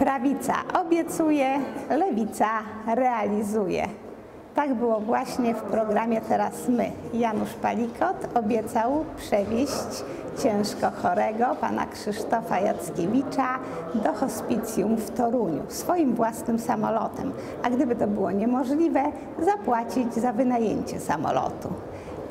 Prawica obiecuje, lewica realizuje. Tak było właśnie w programie Teraz My. Janusz Palikot obiecał przewieźć ciężko chorego pana Krzysztofa Jackiewicza do hospicjum w Toruniu swoim własnym samolotem. A gdyby to było niemożliwe, zapłacić za wynajęcie samolotu.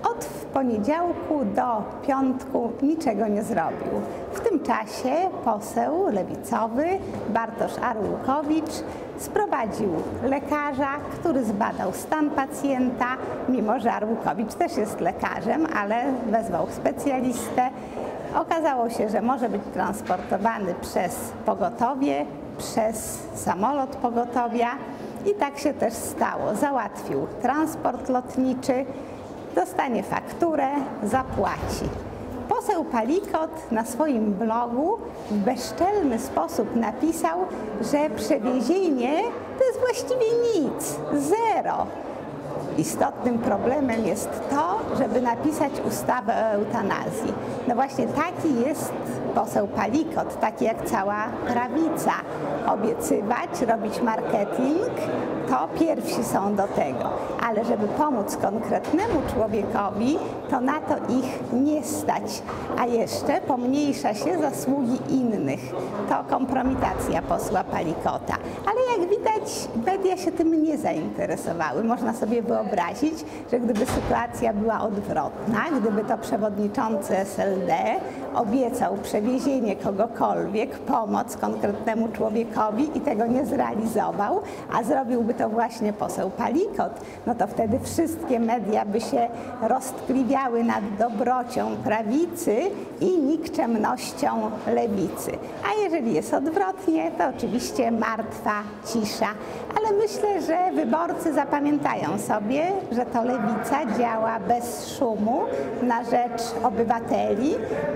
Od poniedziałku do piątku niczego nie zrobił. W tym czasie poseł lewicowy Bartosz Arłukowicz sprowadził lekarza, który zbadał stan pacjenta, mimo że Arłukowicz też jest lekarzem, ale wezwał specjalistę. Okazało się, że może być transportowany przez pogotowie, przez samolot pogotowia i tak się też stało. Załatwił transport lotniczy, dostanie fakturę, zapłaci. Poseł Palikot na swoim blogu w bezczelny sposób napisał, że przewiezienie to jest właściwie nic, zero. Istotnym problemem jest to, żeby napisać ustawę o eutanazji. No właśnie taki jest poseł Palikot, taki jak cała prawica. Obiecywać, robić marketing, to pierwsi są do tego. Ale żeby pomóc konkretnemu człowiekowi, to na to ich nie stać. A jeszcze pomniejsza się zasługi innych. To kompromitacja posła Palikota. Ale jak widać, media się tym nie zainteresowały. Można sobie wyobrazić, że gdyby sytuacja była odwrotna, gdyby to przewodniczący SLD obiecał przewiezienie kogokolwiek, pomoc konkretnemu człowiekowi i tego nie zrealizował, a zrobiłby to właśnie poseł Palikot, no to wtedy wszystkie media by się roztkliwiały nad dobrocią prawicy i nikczemnością lewicy. A jeżeli jest odwrotnie, to oczywiście martwa cisza. Ale myślę, że wyborcy zapamiętają sobie, że to lewica działa bez szumu na rzecz obywateli,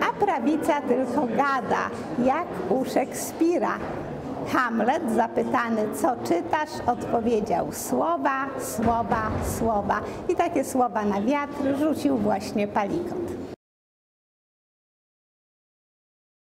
a prawica tylko gada, jak u Szekspira. Hamlet, zapytany, co czytasz, odpowiedział słowa, słowa, słowa. I takie słowa na wiatr rzucił właśnie Palikot.